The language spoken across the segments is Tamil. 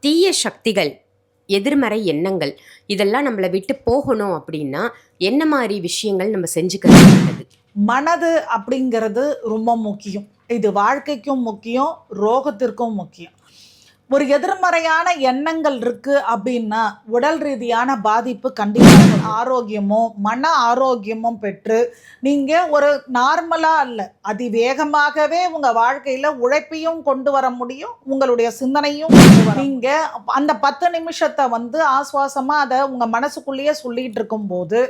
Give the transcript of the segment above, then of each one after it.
தீய சக்திகள் எதிர்மறை எண்ணங்கள் இதெல்லாம் நம்மளை விட்டு போகணும் அப்படின்னா என்ன மாதிரி விஷயங்கள் நம்ம செஞ்சுக்கிறது நல்லது? மனது அப்படிங்கிறது ரொம்ப முக்கியம். இது வாழ்க்கைக்கும் முக்கியம் ரோகத்திற்கும் முக்கியம். ஒரு எதிர்மறையான எண்ணங்கள் இருக்கு அப்படின்னா உடல் ரீதியான பாதிப்பு கண்டிப்பாக ஆரோக்கியமும் மன ஆரோக்கியமும் பெற்று நீங்க ஒரு நார்மலா அல்ல அதிவேகமாகவே உங்க வாழ்க்கையில உழைப்பையும் கொண்டு வர முடியும் உங்களுடைய சிந்தனையும் நீங்கள் நீங்க அந்த பத்து நிமிஷத்தை வந்து ஆஸ்வாசமா அதை உங்க மனசுக்குள்ளேயே சொல்லிட்டு இருக்கும்போது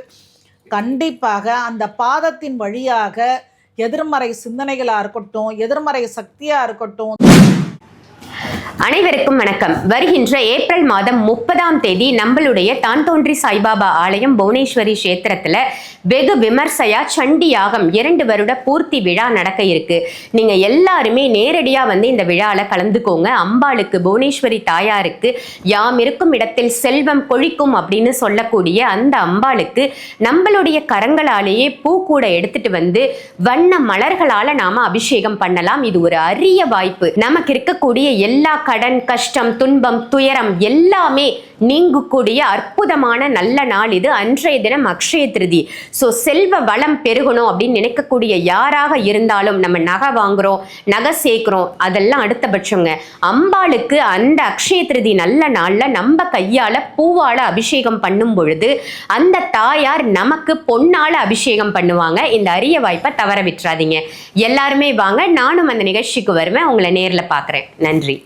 கண்டிப்பாக அந்த பாதத்தின் வழியாக எதிர்மறை சிந்தனைகளாக இருக்கட்டும் எதிர்மறை சக்தியாக இருக்கட்டும் அனைவருக்கும் வணக்கம். வருகின்ற ஏப்ரல் மாதம் முப்பதாம் தேதி நம்மளுடைய தான் தோன்றி சாய்பாபா ஆலயம் புவனேஸ்வரி கஷேத்திரத்துல வெகு விமர்சையா சண்டி யாகம் இரண்டு வருட பூர்த்தி விழா நடக்க இருக்கு. நீங்க எல்லாருமே நேரடியா வந்து இந்த விழால கலந்துக்கோங்க. அம்பாளுக்கு புவனேஸ்வரி தாயாருக்கு யாம் இருக்கும் இடத்தில் செல்வம் கொழிக்கும் அப்படின்னு சொல்லக்கூடிய அந்த அம்பாளுக்கு நம்மளுடைய கரங்களாலேயே பூக்கூட எடுத்துட்டு வந்து வண்ண மலர்களால நாம அபிஷேகம் பண்ணலாம். இது ஒரு அரிய வாய்ப்பு. நமக்கு இருக்கக்கூடிய எல்லா கடன் கஷ்டம் துன்பம் துயரம் எல்லாமே நீங்கக்கூடிய அற்புதமான நல்ல நாள் இது. அன்றைய தினம் அக்ஷய திருதி. ஸோ செல்வ வளம் பெருகணும் அப்படின்னு நினைக்கக்கூடிய யாராக இருந்தாலும் நம்ம நகை வாங்குறோம் நகை சேர்க்குறோம் அதெல்லாம் அடுத்தபட்சங்க. அம்பாளுக்கு அந்த அக்ஷய திருதி நல்ல நாளில் நம்ம கையால் பூவால் அபிஷேகம் பண்ணும் பொழுது அந்த தாயார் நமக்கு பொன்னால் அபிஷேகம் பண்ணுவாங்க. இந்த அரிய வாய்ப்பை தவற விட்டுறாதீங்க. எல்லாருமே வாங்க நானும் அந்த நிகழ்ச்சிக்கு வருவேன். உங்களை நேரில் பார்க்குறேன் நன்றி.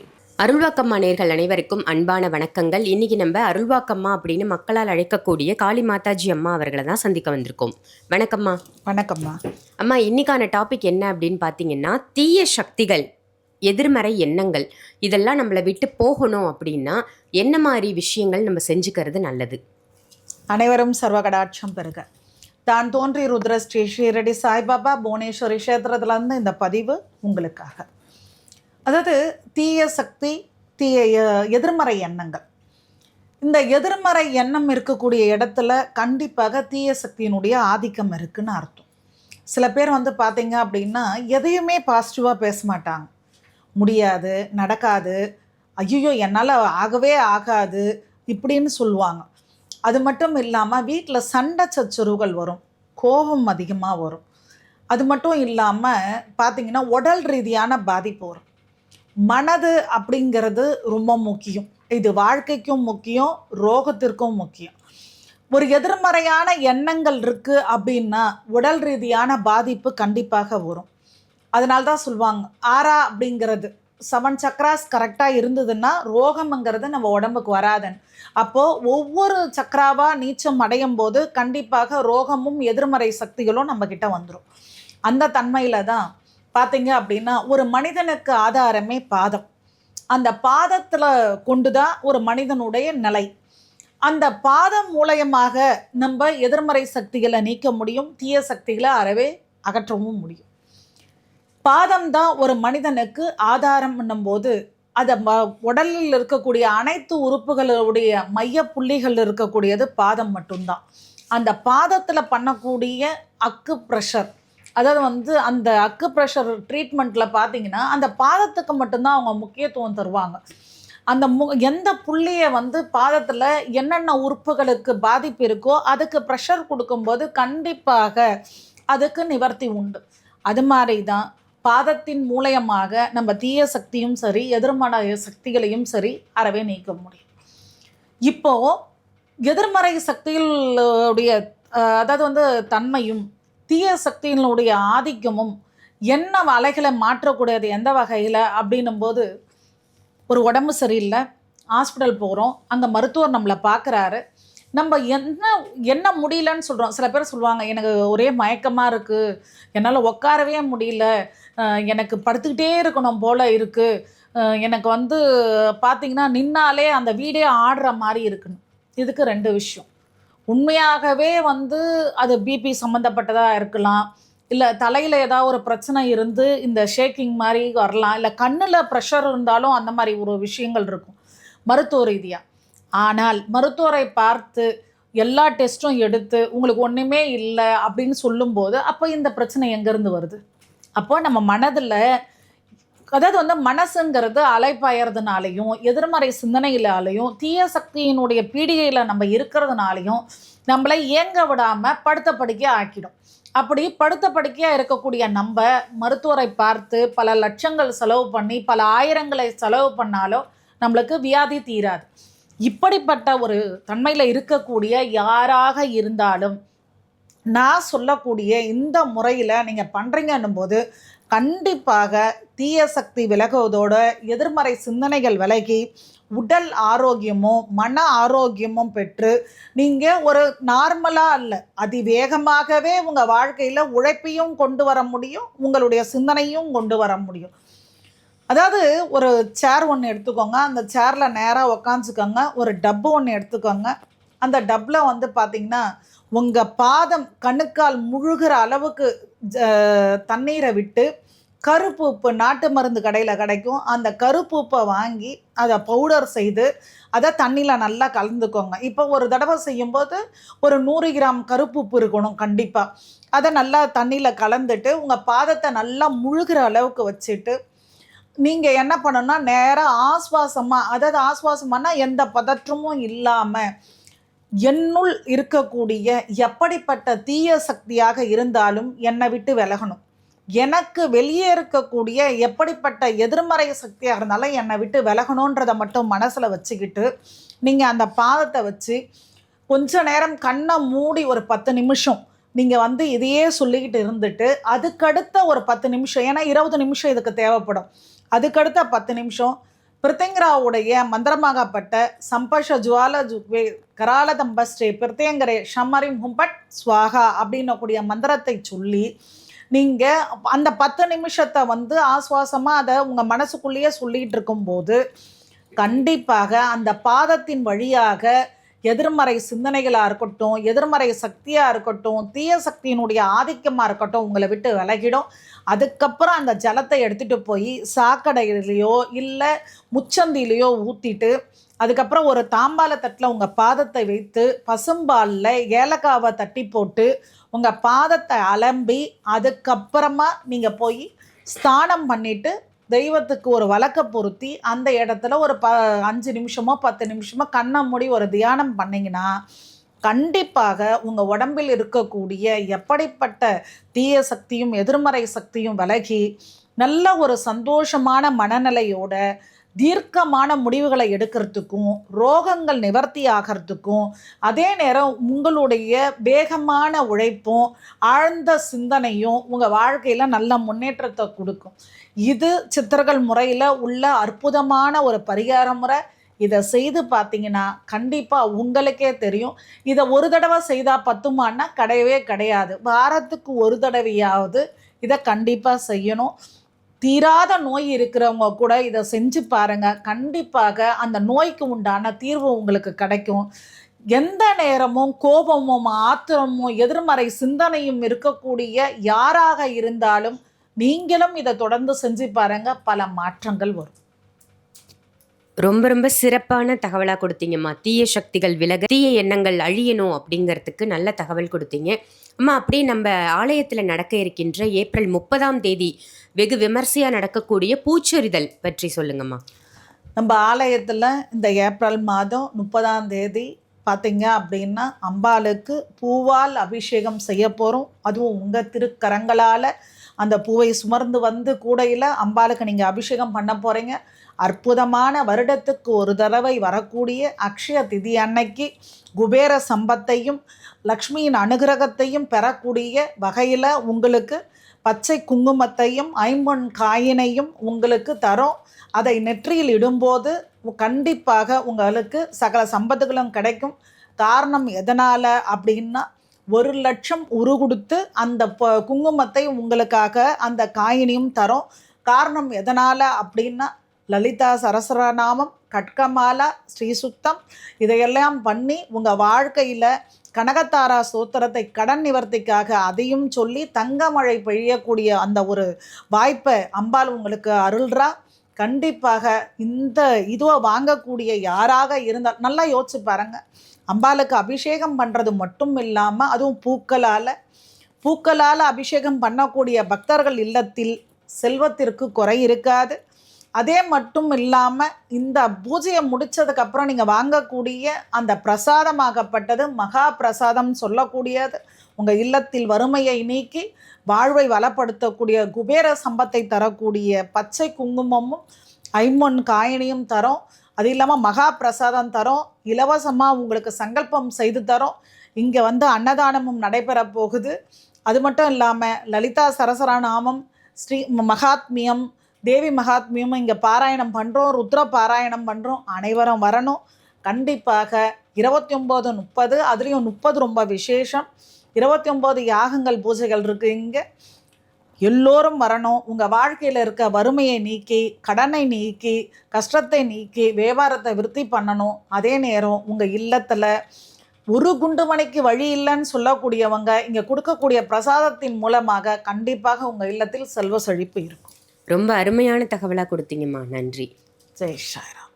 அருள்வாக்கம்மா நேர்கள் அனைவருக்கும் அன்பான வணக்கங்கள். இன்னைக்கு நம்ம அருள்வாக்கம்மா அப்படின்னு மக்களால் அழைக்கக்கூடிய காளி மாதாஜி அம்மா அவர்களை தான் சந்திக்க வந்திருக்கோம். வணக்கம்மா. வணக்கம்மா. அம்மா இன்னைக்கான டாபிக் என்ன அப்படின்னு பார்த்தீங்கன்னா தீய சக்திகள் எதிர்மறை எண்ணங்கள். இதெல்லாம் நம்மளை விட்டு போகணும் அப்படின்னா என்ன மாதிரி விஷயங்கள் நம்ம செஞ்சுக்கிறது நல்லது? அனைவரும் சர்வகடாட்சம் பெறுக. தான் தோன்றி ருத்ர ஸ்ரீ ஸ்ரீரடி சாய்பாபா புவனேஸ்வரி கஷேத்திரத்துலேருந்து இந்த பதிவு உங்களுக்காக. அதாவது தீய சக்தி தீய எதிர்மறை எண்ணங்கள். இந்த எதிர்மறை எண்ணம் இருக்கக்கூடிய இடத்துல கண்டிப்பாக தீய சக்தியினுடைய ஆதிக்கம் இருக்குன்னு அர்த்தம். சில பேர் வந்து பார்த்தீங்க அப்படின்னா எதையுமே பாசிட்டிவாக பேச மாட்டாங்க. முடியாது நடக்காது ஐயோ என்னால் ஆகவே ஆகாது இப்படின்னு சொல்லுவாங்க. அது மட்டும் இல்லாமல் வீட்டில் சண்டை சச்சரவுகள் வரும். கோபம் அதிகமாக வரும். அது மட்டும் இல்லாமல் பார்த்தீங்கன்னா உடல் ரீதியான பாதிப்பு வரும். மனது அப்படிங்கிறது ரொம்ப முக்கியம். இது வாழ்க்கைக்கும் முக்கியம் ரோகத்திற்கும் முக்கியம். ஒரு எதிர்மறையான எண்ணங்கள் இருக்குது அப்படின்னா உடல் ரீதியான பாதிப்பு கண்டிப்பாக வரும். அதனால தான் சொல்லுவாங்க ஆரா அப்படிங்கிறது செவன் சக்ராஸ் கரெக்டாக இருந்ததுன்னா ரோகம்ங்கிறது நம்ம உடம்புக்கு வராதுன்னு. அப்போது ஒவ்வொரு சக்கராவாக நீச்சம் அடையும் போது கண்டிப்பாக ரோகமும் எதிர்மறை சக்திகளும் நம்மக்கிட்ட வந்துடும் அந்த தன்மையில் தான் பார்த்தீங்க அப்படின்னா ஒரு மனிதனுக்கு ஆதாரமே பாதம். அந்த பாதத்தில் கொண்டு தான் ஒரு மனிதனுடைய நிலை. அந்த பாதம் மூலயமாக நம்ம எதிர்மறை சக்திகளை நீக்க முடியும் தீய சக்திகளை அறவே அகற்றவும் முடியும். பாதம் தான் ஒரு மனிதனுக்கு ஆதாரம்னும் போது அதை ம- உடலில் இருக்கக்கூடிய அனைத்து உறுப்புகளுடைய மைய புள்ளிகள் இருக்கக்கூடியது பாதம் மட்டும்தான். அந்த பாதத்தில் பண்ணக்கூடிய அக்கு ப்ரெஷர் அதாவது வந்து அந்த அக்கு ப்ரெஷர் ட்ரீட்மெண்ட்டில் பார்த்தீங்கன்னா அந்த பாதத்துக்கு மட்டும்தான் அவங்க முக்கியத்துவம் தருவாங்க. அந்த மு எந்த புள்ளியை வந்து பாதத்தில் என்னென்ன உறுப்புகளுக்கு பாதிப்பு இருக்கோ அதுக்கு ப்ரெஷர் கொடுக்கும்போது கண்டிப்பாக அதுக்கு நிவர்த்தி உண்டு. அது மாதிரி தான் பாதத்தின் மூலயமாக நம்ம தீய சக்தியும் சரி எதிர்மறை சக்திகளையும் சரி அறவே நீக்க முடியும். இப்போது எதிர்மறை சக்திகளுடைய அதாவது வந்து தன்மையும் தீய சக்தியினுடைய ஆதிக்கமும் என்ன அலைகளை மாற்றக்கூடியது எந்த வகையில் அப்படின்னும் போது ஒரு உடம்பு சரியில்லை ஹாஸ்பிட்டல் போகிறோம் அங்கே மருத்துவர் நம்மளை பார்க்குறாரு. நம்ம என்ன என்ன முடியலன்னு சொல்கிறோம் சில பேர் சொல்லுவாங்க எனக்கு ஒரே மயக்கமாக இருக்குது என்னால் உட்காரவே முடியல எனக்கு படுத்துக்கிட்டே இருக்கணும் போல் இருக்குது எனக்கு வந்து பார்த்திங்கன்னா நின்னாலே அந்த வீடே ஆடுற மாதிரி இருக்குன்னு. இதுக்கு ரெண்டு விஷயம். உண்மையாகவே வந்து அது பிபி சம்மந்தப்பட்டதாக இருக்கலாம். இல்லை தலையில் ஏதாவது ஒரு பிரச்சனை இருந்து இந்த ஷேக்கிங் மாதிரி வரலாம். இல்லை கண்ணில் ப்ரெஷர் இருந்தாலும் அந்த மாதிரி ஒரு விஷயங்கள் இருக்கும். மருத்துவ ரீதியாக ஆனால் மருத்துவரை பார்த்து எல்லா டெஸ்ட்டும் எடுத்து உங்களுக்கு ஒன்றுமே இல்லை அப்படின்னு சொல்லும்போது அப்போ இந்த பிரச்சனை எங்கேருந்து வருது? அப்போ நம்ம மனதில் அதாவது வந்து மனசுங்கிறது அலைப்பாயறதுனாலையும் எதிர்மறை சிந்தனையிலாலையும் தீய சக்தியினுடைய பீடிகையில் நம்ம இருக்கிறதுனாலையும் நம்மளை இயங்க விடாமல் படுத்த படுக்கையா ஆக்கிடும். அப்படி படுத்த படுக்கையாக இருக்கக்கூடிய நம்ம மருத்துவரை பார்த்து பல லட்சங்கள் செலவு பண்ணி பல ஆயிரங்களை செலவு பண்ணாலும் நம்மளுக்கு வியாதி தீராது. இப்படிப்பட்ட ஒரு தன்மையில் இருக்கக்கூடிய யாராக இருந்தாலும் நான் சொல்லக்கூடிய இந்த முறையில் நீங்கள் பண்ணுறீங்கன்னும் போது கண்டிப்பாக தீய சக்தி விலகுவதோட எதிர்மறை சிந்தனைகள் விலகி உடல் ஆரோக்கியமும் மன ஆரோக்கியமும் பெற்று நீங்கள் ஒரு நார்மலாக அல்ல அதிவேகமாகவே உங்கள் வாழ்க்கையில் உழைப்பையும் கொண்டு வர முடியும் உங்களுடைய சிந்தனையும் கொண்டு வர முடியும். அதாவது ஒரு சேர் ஒன்று எடுத்துக்கோங்க அந்த சேரில் நேராக உக்காந்துக்கோங்க ஒரு டப்பு ஒன்று எடுத்துக்கோங்க. அந்த டப்பில் வந்து பார்த்திங்கன்னா உங்கள் பாதம் கணுக்கால் முழுகிற அளவுக்கு ஜ- தண்ணீரை விட்டு கருப்பு உப்பு நாட்டு மருந்து கடையில் கிடைக்கும். அந்த கருப்பு உப்பை வாங்கி அதை பவுடர் செய்து அதை தண்ணியில் நல்லா கலந்துக்கோங்க. இப்போ ஒரு தடவை செய்யும்போது ஒரு நூறு கிராம் கருப்பு உப்பு இருக்கணும் கண்டிப்பாக அதை நல்லா தண்ணியில் கலந்துட்டு உங்கள் பாதத்தை நல்லா முழுகிற அளவுக்கு வச்சுட்டு நீங்கள் என்ன பண்ணணும்னா நேராக ஆஸ்வாசமாக அதாவது ஆஸ்வாசமானால் எந்த பதற்றமும் இல்லாமல் என்னுள் இருக்கக்கூடிய எப்படிப்பட்ட தீய சக்தியாக இருந்தாலும் என்னை விட்டு விலகணும். எனக்கு வெளியே இருக்கக்கூடிய எப்படிப்பட்ட எதிர்மறை சக்தியாக இருந்தாலும் என்னை விட்டு விலகணுன்றதை மட்டும் மனசில் வச்சுக்கிட்டு நீங்கள் அந்த பாதத்தை வச்சு கொஞ்ச நேரம் கண்ணை மூடி ஒரு பத்து நிமிஷம் நீங்கள் வந்து இதையே சொல்லிக்கிட்டு இருந்துட்டு அதுக்கடுத்த ஒரு பத்து நிமிஷம் ஏன்னா இருபது நிமிஷம் இதுக்கு தேவைப்படும். அதுக்கடுத்த பத்து நிமிஷம் பிரித்திங்கராவுடைய மந்திரமாகப்பட்ட சம்பஷ ஜுவால ஜுவே கராலதம்ப ஸ்ரீ பிரித்தியங்கரே ஷம்மரிம் ஹும்பட் ஸ்வாகா அப்படின்னக்கூடிய மந்திரத்தை சொல்லி நீங்கள் அந்த பத்து நிமிஷத்தை வந்து ஆஸ்வாசமாக அதை உங்கள் மனசுக்குள்ளேயே சொல்லிகிட்டு இருக்கும்போது கண்டிப்பாக அந்த பாதத்தின் வழியாக எதிர்மறை சிந்தனைகளாக இருக்கட்டும் எதிர்மறை சக்தியாக இருக்கட்டும் தீய சக்தியினுடைய ஆதிக்கமாக இருக்கட்டும் உங்களை விட்டு விலகிடும். அதுக்கப்புறம் அந்த ஜலத்தை எடுத்துகிட்டு போய் சாக்கடையிலையோ இல்லை முச்சந்திலையோ ஊற்றிட்டு அதுக்கப்புறம் ஒரு தாம்பால தட்டில் உங்கள் பாதத்தை வைத்து பசும்பாலில் ஏலக்காவை தட்டி போட்டு உங்கள் பாதத்தை அலம்பி அதுக்கப்புறமா நீங்கள் போய் ஸ்தானம் பண்ணிவிட்டு தெய்வத்துக்கு ஒரு வழக்க பொருத்தி அந்த இடத்துல ஒரு ப அஞ்சு நிமிஷமோ பத்து நிமிஷமோ கண்ணை மூடி ஒரு தியானம் பண்ணிங்கன்னா கண்டிப்பாக உங்கள் உடம்பில் இருக்கக்கூடிய எப்படிப்பட்ட தீய சக்தியும் எதிர்மறை சக்தியும் விலகி நல்ல ஒரு சந்தோஷமான மனநிலையோட தீர்க்கமான முடிவுகளை எடுக்கிறதுக்கும் ரோகங்கள் நிவர்த்தி ஆகிறதுக்கும் அதே நேரம் உங்களுடைய வேகமான உழைப்பும் ஆழ்ந்த சிந்தனையும் உங்கள் வாழ்க்கையில் நல்ல முன்னேற்றத்தை கொடுக்கும். இது சித்தர்கள் முறையில் உள்ள அற்புதமான ஒரு பரிகார முறை. இதை செய்து பார்த்தீங்கன்னா கண்டிப்பாக உங்களுக்கே தெரியும். இதை ஒரு தடவை செய்தால் பத்துமான்னா கிடையவே கிடையாது. வாரத்துக்கு ஒரு தடவையாவது இதை கண்டிப்பாக செய்யணும். தீராத நோய் இருக்கிறவங்க கூட இதை செஞ்சு பாருங்க. கண்டிப்பாக அந்த நோய்க்கு உண்டான தீர்வு உங்களுக்கு கிடைக்கும். எந்த நேரமும் கோபமும் ஆத்திரமும் எதிர்மறை சிந்தனையும் இருக்கக்கூடிய யாராக இருந்தாலும் நீங்களும் இதை தொடர்ந்து செஞ்சு பாருங்க. பல மாற்றங்கள் வரும். ரொம்ப ரொம்ப சிறப்பான தகவலாக கொடுத்தீங்கம்மா. தீய சக்திகள் விலக தீய எண்ணங்கள் அழியணும் அப்படிங்கிறதுக்கு நல்ல தகவல் கொடுத்தீங்க. அம்மா அப்படியே நம்ம ஆலயத்தில் நடக்க இருக்கின்ற ஏப்ரல் முப்பதாம் தேதி வெகு விமர்சையாக நடக்கக்கூடிய பூச்சொரிதல் பற்றி சொல்லுங்கம்மா. நம்ம ஆலயத்தில் இந்த ஏப்ரல் மாதம் முப்பதாம் தேதி பார்த்தீங்க அப்படின்னா அம்பாளுக்கு பூவால் அபிஷேகம் செய்ய போகிறோம் அதுவும் உங்கள் திருக்கரங்களால் அந்த பூவை சுமர்ந்து வந்து கூடையில் அம்பாளுக்கு நீங்கள் அபிஷேகம் பண்ண போகிறீங்க அற்புதமான வருடத்துக்கு ஒரு தடவை வரக்கூடிய அக்ஷய திதி அன்னைக்கு குபேர சம்பத்தையும் லக்ஷ்மியின் அனுகிரகத்தையும் பெறக்கூடிய வகையில் உங்களுக்கு பச்சை குங்குமத்தையும் ஐம்பொன் காயினையும் உங்களுக்கு தரும். அதை நெற்றியில் இடும்போது கண்டிப்பாக உங்களுக்கு சகல சம்பத்துகளும் கிடைக்கும். காரணம் எதனால் அப்படின்னா ஒரு லட்சம் உரு கொடுத்து அந்த ப- குங்குமத்தை உங்களுக்காக அந்த காயினியும் தரும். காரணம் எதனால் அப்படின்னா லலிதா சரஸ்வரநாமம் கட்கமாலா ஸ்ரீசுத்தம் இதையெல்லாம் பண்ணி உங்கள் வாழ்க்கையில் கனகத்தாரா சூத்திரத்தை கடன் நிவர்த்திக்காக அதையும் சொல்லி தங்கமழை பெய்யக்கூடிய அந்த ஒரு வாய்ப்பை அம்பாள் உங்களுக்கு அருள்றா. கண்டிப்பாக இந்த இதுவை வாங்கக்கூடிய யாராக இருந்தால் நல்லா யோசிச்சு பாருங்கள் அம்பாளுக்கு அபிஷேகம் பண்ணுறது மட்டும் இல்லாமல் அதுவும் பூக்களால் பூக்களால் அபிஷேகம் பண்ணக்கூடிய பக்தர்கள் இல்லத்தில் செல்வத்திற்கு குறை இருக்காது. அதே மட்டும் இல்லாமல் இந்த பூஜையை முடித்ததுக்கப்புறம் நீங்கள் வாங்கக்கூடிய அந்த பிரசாதமாகப்பட்டது மகா பிரசாதம் சொல்லக்கூடியது. உங்கள் இல்லத்தில் வறுமையை நீக்கி வாழ்வை வளப்படுத்தக்கூடிய குபேர சம்பத்தை தரக்கூடிய பச்சை குங்குமமும் ஐம்பொன் காயினியும் தரும். அது இல்லாமல் மகா பிரசாதம் தரும். இலவசமாக உங்களுக்கு சங்கல்பம் செய்து தரோம். இங்கே வந்து அன்னதானமும் நடைபெற போகுது. அது மட்டும் இல்லாமல் லலிதா சரசரநாமம் ஸ்ரீ மகாத்மியம் தேவி மகாத்மியம் இங்கே பாராயணம் பண்ணுறோம் ருத்ர பாராயணம் பண்ணுறோம் அனைவரும் வரணும். கண்டிப்பாக இருபத்தி ஒம்பது முப்பது அதுலேயும் முப்பது ரொம்ப விசேஷம். இருபத்தி ஒம்பது யாகங்கள் பூஜைகள் இருக்குது இங்கே. எல்லோரும் வரணும். உங்கள் வாழ்க்கையில் இருக்க வறுமையை நீக்கி கடனை நீக்கி கஷ்டத்தை நீக்கி வியாபாரத்தை விருத்தி பண்ணணும். அதே நேரம் உங்கள் இல்லத்தில் ஒரு குண்டு மணிக்கு வழி இல்லைன்னு சொல்லக்கூடியவங்க இங்கே கொடுக்கக்கூடிய பிரசாதத்தின் மூலமாக கண்டிப்பாக உங்கள் இல்லத்தில் செல்வ செழிப்பு இருக்கும். ரொம்ப அருமையான தகவலாக கொடுத்தீங்கம்மா. நன்றி. ஜெய் ஷாய்ராம்